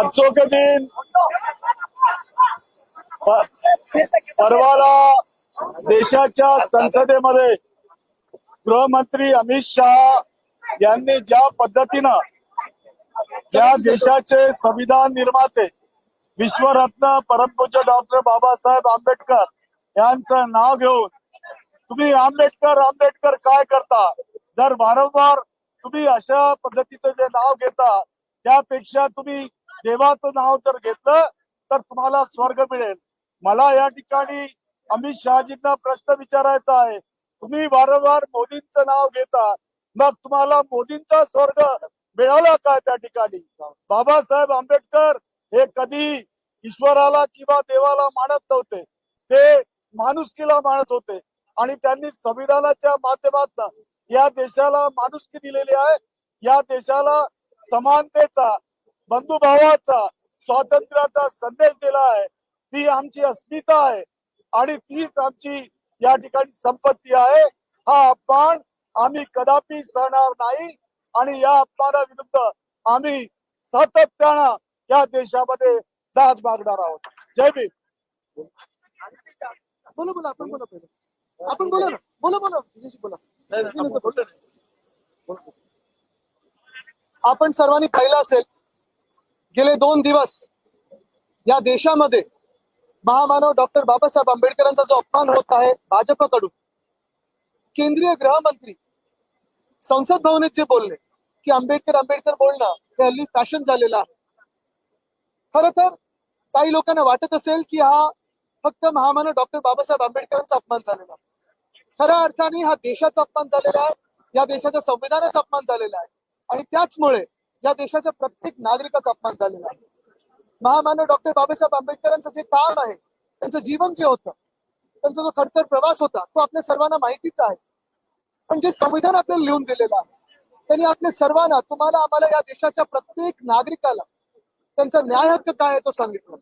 परसों के दिन परवाला देशाच्या संसदेमध्ये गृहमंत्री अमित शहा यांनी ज्या पद्धतीनं ज्या देशाचे संविधान निर्माते विश्वरत्न परमपूज्य डॉक्टर बाबासाहेब आंबेडकर यांचं नाव घेऊन तुम्ही आंबेडकर आंबेडकर काय करता? जर वारंवार तुम्ही अशा पद्धतीचं जे नाव घेता त्यापेक्षा तुम्ही देवाचं नाव जर घेतलं तर तुम्हाला स्वर्ग मिळेल. मला या ठिकाणी अमित शहाजींना प्रश्न विचारायचा आहे. तुम्ही वारंवार मोदींचं नाव घेता मग तुम्हाला मोदींचा स्वर्ग मिळाला काय त्या ठिकाणी? बाबासाहेब आंबेडकर हे कधी ईश्वराला किंवा देवाला मानत नव्हते. ते माणुसकीला मानत होते. आणि त्यांनी संविधानाच्या माध्यमातून या देशाला माणुसकी दिलेली आहे. या देशाला समानतेचा बंधुभावाचा स्वातंत्र्याचा संदेश दिला आहे ती आमची अस्मिता आहे आणि तीच आमची या ठिकाणी संपत्ती आहे. हा अपमान आम्ही कदापि सहणार नाही आणि या अपमानाविरुद्ध आम्ही सातत्यानं या देशामध्ये दाद मागणार आहोत. जय भीम. बोला बोला आपण बोला पहिले. आपण बोला ना. बोला बोला. बोला. आपण सर्वांनी पाहिलं असेल गेले दोन दिवस या देशामध्ये महामानव डॉक्टर बाबासाहेब आंबेडकरांचा जो अपमान होत आहे भाजपकडून केंद्रीय गृहमंत्री संसद भवनात जे बोलले की आंबेडकर आंबेडकर बोलणं हे हल्ली फॅशन झालेलं आहे. खर तर काही लोकांना वाटत असेल की हा फक्त महामानव डॉक्टर बाबासाहेब आंबेडकरांचा अपमान झालेला आहे. खऱ्या अर्थाने हा देशाचा अपमान झालेला आहे या देशाच्या संविधानाचा अपमान झालेला आहे. आणि त्याचमुळे या देशाच्या प्रत्येक नागरिकाचा अपमान झालेला आहे. महामानव डॉक्टर बाबासाहेब आंबेडकरांचं जे काम आहे त्यांचं जीवन जे होतं त्यांचा जो खडतर प्रवास होता तो आपल्या सर्वांना माहितीच आहे. पण जे संविधान आपल्याला लिहून दिलेलं आहे त्यांनी आपल्या सर्वांना तुम्हाला आम्हाला या देशाच्या प्रत्येक नागरिकाला त्यांचा न्याय हक्क काय आहे तो सांगितलं.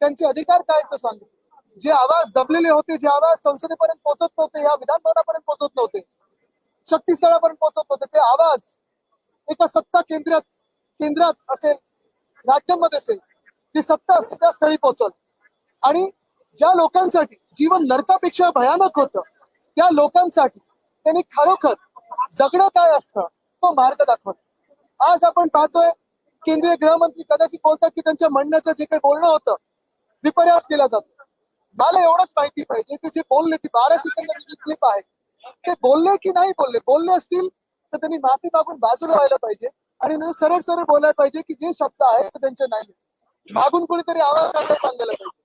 त्यांचे अधिकार काय आहे तो सांगितलं. जे आवाज दबलेले होते जे आवाज संसदेपर्यंत पोहोचत नव्हते या विधानभवनापर्यंत पोहोचत नव्हते शक्तीस्थळापर्यंत पोहोचत नव्हते ते आवाज एका सत्ता केंद्रात केंद्रात असेल राज्यांमध्ये असेल ती सत्ता असते त्या स्थळी पोहोचल. आणि ज्या लोकांसाठी जीवन नरकापेक्षा भयानक होतं त्या लोकांसाठी त्यांनी खरोखर जगणं काय असतं तो मार्ग दाखवत आज आपण पाहतोय केंद्रीय गृहमंत्री कदाचित बोलतात की त्यांच्या म्हणण्याचं जे काही बोलणं होतं विपर्यास केला जातो. मला एवढंच माहिती पाहिजे की जे बोलले ती बारा सेकंदाची जी क्लिप आहे ते बोलले की नाही बोलले? बोलले असतील तर त्यांनी माफी मागून बाजूला व्हायला पाहिजे आणि न सरळ सरळ बोलायला पाहिजे की जे शब्द आहेत ते त्यांचे नाही मागून कुणीतरी आवाज काढायला सांगायला पाहिजे.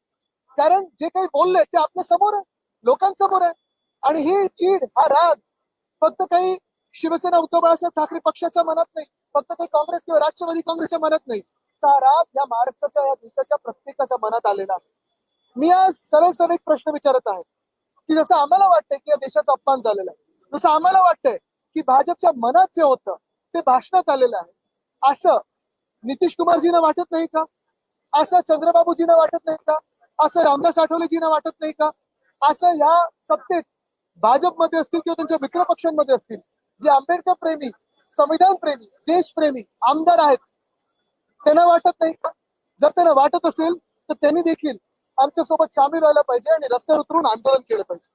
कारण जे काही बोलले ते आपल्यासमोर आहे. लोकांसमोर आहे. आणि ही चीड हा राग फक्त काही शिवसेना उद्धव बाळासाहेब ठाकरे पक्षाच्या मनात नाही. फक्त काही काँग्रेस किंवा राष्ट्रवादी काँग्रेसच्या मनात नाही. तर हा राग या महाराष्ट्राच्या या देशाच्या प्रत्येकाच्या मनात आलेला आहे. मी आज सरळ सरळ एक प्रश्न विचारत आहे. की जसं आम्हाला वाटतंय की या देशाचा अपमान झालेला आहे. जसं आम्हाला वाटतंय की भाजपच्या मनात जे होतं ते भाषणात आलेलं आहे. असं नितीश कुमारजींना वाटत नाही का? असं चंद्रबाबूजीना वाटत नाही का? असं रामदास आठवलेजीना वाटत नाही का? असं या सत्तेत भाजपमध्ये असतील किंवा त्यांच्या मित्र पक्षांमध्ये असतील जे आंबेडकर प्रेमी संविधान प्रेमी देशप्रेमी आमदार आहेत त्यांना वाटत नाही का? जर त्यांना वाटत असेल तर त्यांनी देखील आमच्यासोबत सामील व्हायला पाहिजे आणि रस्त्यावर उतरून आंदोलन केलं पाहिजे.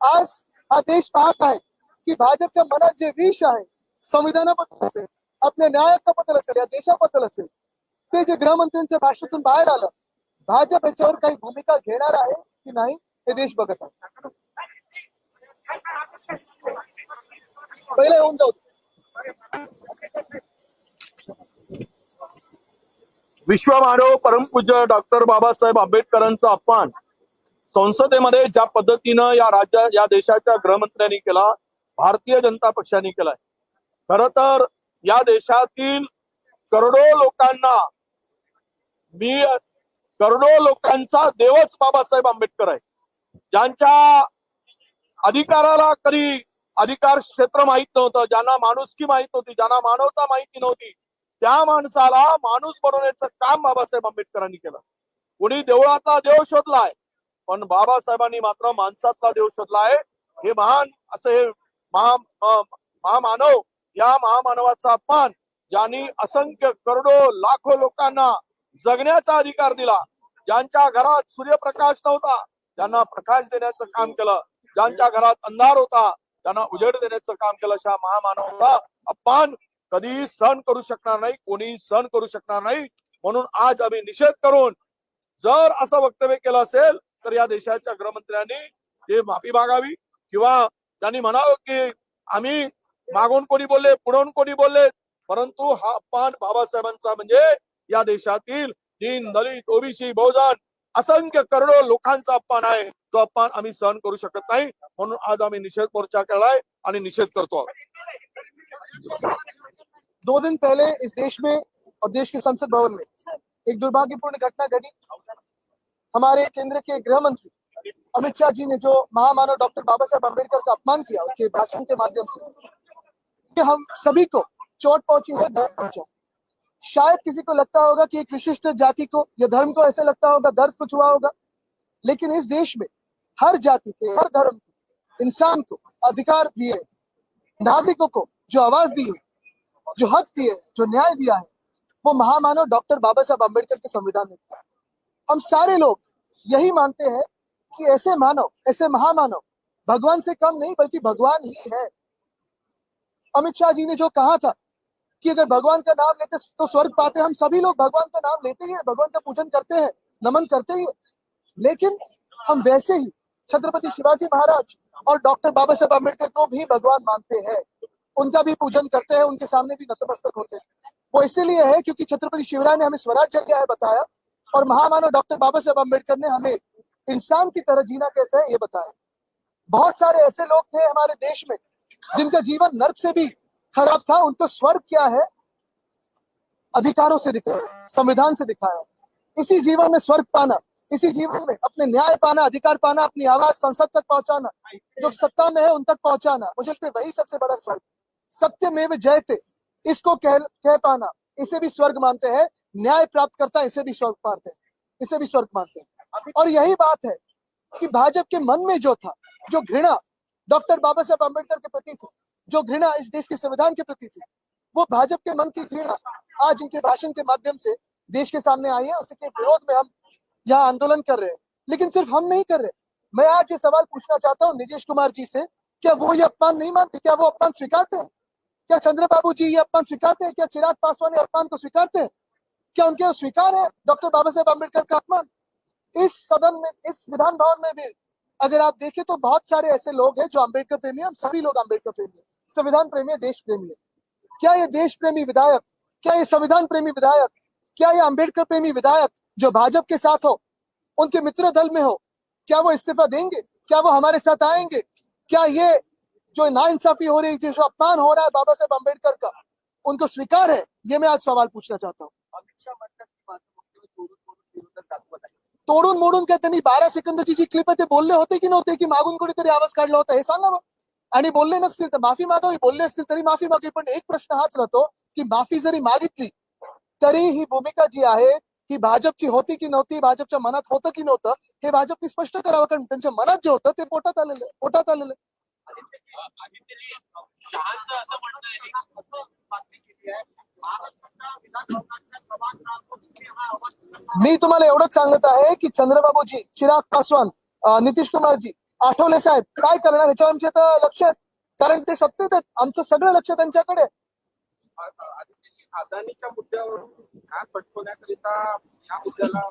आज हा देश पाहत आहे. की भाजपच्या मनात जे विष आहे संविधानाबद्दल असेल आपल्या न्यायाबद्दल असेल या देशाबद्दल असेल ते जे गृहमंत्र्यांच्या भाषणातून बाहेर आलं भाजप याच्यावर काही भूमिका घेणार आहे की नाही हे देश बघत आहे. पहिला येऊन जाऊ विश्वमानव परमपूज्य डॉक्टर बाबासाहेब आंबेडकरांचा अपमान संसदेमध्ये ज्या पद्धतीनं या राज्या या देशाच्या गृहमंत्र्यांनी केला भारतीय जनता पक्षाने केलाय. खर तर या देशातील करोडो लोकांना मी करोडो लोकांचा देवच बाबासाहेब आंबेडकर आहे. ज्यांच्या अधिकाराला कधी अधिकार क्षेत्र माहीत नव्हतं ज्यांना माणुसकी माहीत नव्हती ज्यांना मानवता माहिती नव्हती त्या माणसाला माणूस बनवण्याचं काम बाबासाहेब आंबेडकरांनी केलं. कोणी देवळातला देव शोधलाय पण बाबासाहेबांनी मात्र माणसातला देव शोधलाय हे महान असं हे महा अं, महामानव या महामानवाचा अपमान ज्यांनी असंख्य करोडो लाखो लोकांना जगण्याचा अधिकार दिला. ज्यांच्या घरात सूर्यप्रकाश नव्हता त्यांना प्रकाश देण्याचं काम केलं. ज्यांच्या घरात अंधार होता त्यांना उजेड देण्याचं काम केलं. अशा महामानवाचा अपमान कधी सहन करू शकणार नाही कोणी सहन करू शकणार नाही. म्हणून आज आम्ही निषेध करून जर असं वक्तव्य केलं असेल तर या देशाच्या गृहमंत्र्यांनी ते माफी मागावी किंवा त्यांनी म्हणावं की आम्ही मागून कोणी बोलले पुढून कोणी बोलले परंतु हा अपमान बाबासाहेबांचा म्हणजे या देशातील दीन दलित ओबीसी बहुजन असंख्य करोडो लोकांचा अपमान आहे. तो अपमान आम्ही सहन करू शकत नाही. म्हणून आज आम्ही निषेध मोर्चा केलाय आणि निषेध करतो दो दिन पहले इस देश में और देश के संसद भवन में एक दुर्भाग्यपूर्ण घटना घटी। हमारे केंद्र के गृह मंत्री अमित शाह जी ने जो महामानव डॉक्टर बाबा साहेब अंबेडकर का अपमान किया उनके भाषण के माध्यम से कि हम सभी को चोट पहुँची है दर्द पहुँचा शायद किसी को लगता होगा कि एक विशिष्ट जाति को या धर्म को ऐसे लगता होगा दर्द कुछ हुआ होगा लेकिन इस देश में हर जाति के हर धर्म के इंसान को अधिकार दिए नागरिकों को जो आवाज़ दी है जो हक दिए हैं, जो न्याय दिया है वो महामानव डॉक्टर बाबा साहब अंबेडकर के संविधान ने दिया हम सारे लोग यही मानते हैं कि ऐसे मानव ऐसे महामानव भगवान से कम नहीं, बल्कि भगवान ही है। अमित शाह जी ने जो कहा था कि अगर भगवान का नाम लेते तो स्वर्ग पाते, हम सभी लोग भगवान का नाम लेते ही हैं, भगवान का पूजन करते हैं, नमन करते ही लेकिन हम वैसे ही छत्रपति शिवाजी महाराज और डॉक्टर बाबा साहब अंबेडकर को भी भगवान मानते हैं। उनका भी पूजन करते हैं, उनके सामने भी नतमस्तक होते हैं। वो इसीलिए है क्योंकि छत्रपति शिवराय ने हमें स्वराज्य क्या है बताया और महामानव डॉक्टर बाबा साहब अंबेडकर ने हमें इंसान की तरह जीना कैसे है, ये बताया बहुत सारे ऐसे लोग थे हमारे देश में, जिनका जीवन नर्क से भी खराब था, उनको स्वर्ग क्या है? अधिकारों से दिखाया, संविधान से दिखाया। इसी जीवन में स्वर्ग पाना, इसी जीवन में अपने न्याय पाना, अधिकार पाना, अपनी आवाज़ संसद तक पहुंचाना, जो सत्ता में है उन तक पहुंचाना, मुझे लगता है वही सबसे बड़ा स्वर्ग। सत्य में वे जयते, इसको कह कह पाना, इसे भी स्वर्ग मानते हैं, न्याय प्राप्त करता इसे भी स्वर्ग मानते हैं, इसे भी स्वर्ग मानते हैं। और यही बात है कि भाजपा के मन में जो था, जो घृणा डॉक्टर बाबा साहब अंबेडकर के प्रति थी, जो घृणा इस देश के संविधान के प्रति थी, वो भाजपा के मन की घृणा आज उनके भाषण के माध्यम से देश के सामने आई है उसके विरोध में हम यहाँ आंदोलन कर रहे हैं। लेकिन सिर्फ़ हम नहीं कर रहे। मैं आज ये सवाल पूछना चाहता हूँ नीतीश कुमार जी से, क्या वो ये अपमान नहीं मानते? क्या वो अपमान स्वीकारते हैं? क्या चंद्रबाबू जी ये अपमान स्वीकारते हैं? क्या चिराग पासवान ये अपमान को स्वीकारते हैं? क्या उनके स्वीकार है? डॉक्टर बाबा साहेब अंबेडकर का अपमान? इस सदन में, इस विधान भवन में भी, अगर आप देखें तो बहुत सारे ऐसे लोग हैं जो अंबेडकर प्रेमी हम सभी लोग अंबेडकर प्रेमी हैं, संविधान प्रेमी है, देश प्रेमी है। क्या ये देश प्रेमी विधायक, क्या ये संविधान प्रेमी विधायक, क्या ये अंबेडकर प्रेमी विधायक जो भाजपा के साथ हो, उनके मित्र दल में हो, क्या वो इस्तीफा देंगे, क्या वो हमारे साथ आएँगे, क्या ये जो नाइंसाफी हो रही है, जो अपमान हो रहा है बाबा साहेब अंबेडकर का, उनको स्वीकार है? ये मैं आज सवाल पूछना चाहता हूँ। तोडून मोडून काय त्यांनी बारा सेकंदाची जी क्लिप आहे ते बोलले होते की नव्हते की मागून कोणीतरी आवाज काढला होता हे सांगा मग. आणि बोलले नसतील तर माफी मागावी बोलले असतील तरी माफी मागावी पण एक प्रश्न हाच राहतो की माफी जरी मागितली तरी ही भूमिका जी आहे ही भाजपची होती की नव्हती भाजपच्या मनात होतं की नव्हतं हे भाजपने स्पष्ट करावं कारण त्यांच्या मनात जे होतं ते पोटात आलेलं आहे, पोटात आलेलं मी तुम्हाला एवढंच सांगत आहे की चंद्रबाबूजी चिराग पासवान नितीश कुमारजी आठवले साहेब काय करणार ह्याच्यावर आमचे तर लक्ष आहेत. कारण ते सत्तेत आहेत. आमचं सगळं लक्ष त्यांच्याकडे. अदानीच्या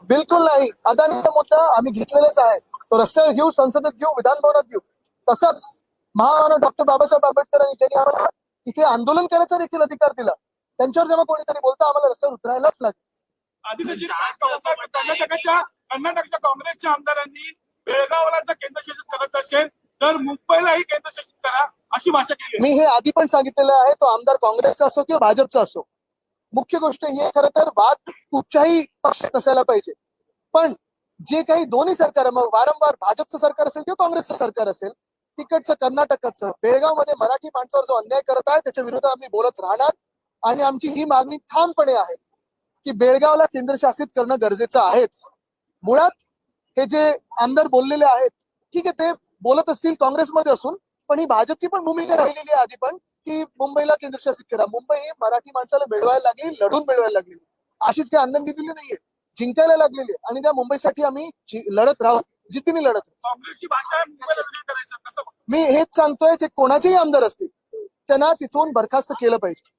बिलकुल नाही. अदानीचा मुद्दा आम्ही घेतलेलाच आहे. तो रस्त्यावर घेऊ संसदेत घेऊ विधान भवनात घेऊ. तसंच महामानव डॉक्टर बाबासाहेब आंबेडकरांनी ज्यांनी आम्हाला इथे आंदोलन करायचा देखील अधिकार दिला. त्यांच्यावर जेव्हा कोणीतरी बोलतं आम्हाला रस्त्यावर उतरायलाच लागेल. कर्नाटकाच्या कर्नाटकच्या काँग्रेसच्या आमदारांनी बेळगावला जर केंद्रशासित करायचं असेल तर मुंबईलाही केंद्रशासित करा अशी भाषा केली. मी हे आधी पण सांगितलेलं आहे तो आमदार काँग्रेसचा असो किंवा भाजपचा असो. मुख्य गोष्ट ही आहे खरं तर वाद कुठच्याही पक्षात नसायला पाहिजे. पण जे काही दोन्ही सरकार मग वारंवार भाजपचं सरकार असेल किंवा काँग्रेसचं सरकार असेल तिकडचं कर्नाटकाचं. बेळगावमध्ये मराठी माणसावर जो अन्याय करत आहे त्याच्या विरोधात आम्ही बोलत राहणार. आणि आमची ही मागणी ठामपणे आहे की बेळगावला केंद्रशासित करणं गरजेचं आहेच. मुळात हे जे आमदार बोललेले आहेत ठीक आहे ते बोलत असतील काँग्रेसमध्ये असून पण ही भाजपची पण भूमिका राहिलेली आहे आधी पण की मुंबईला केंद्रशासित करा. मुंबई ही मराठी माणसाला मिळवायला लागली लढून मिळवायला लागली. अशीच काही आनंद दिलेली नाहीये. जिंकायला लागलेली आणि त्या मुंबईसाठी आम्ही लढत राहू. जिद्दीने लढत मी हेच सांगतोय जे कोणाचेही आमदार असतील त्यांना तिथून बरखास्त केलं पाहिजे.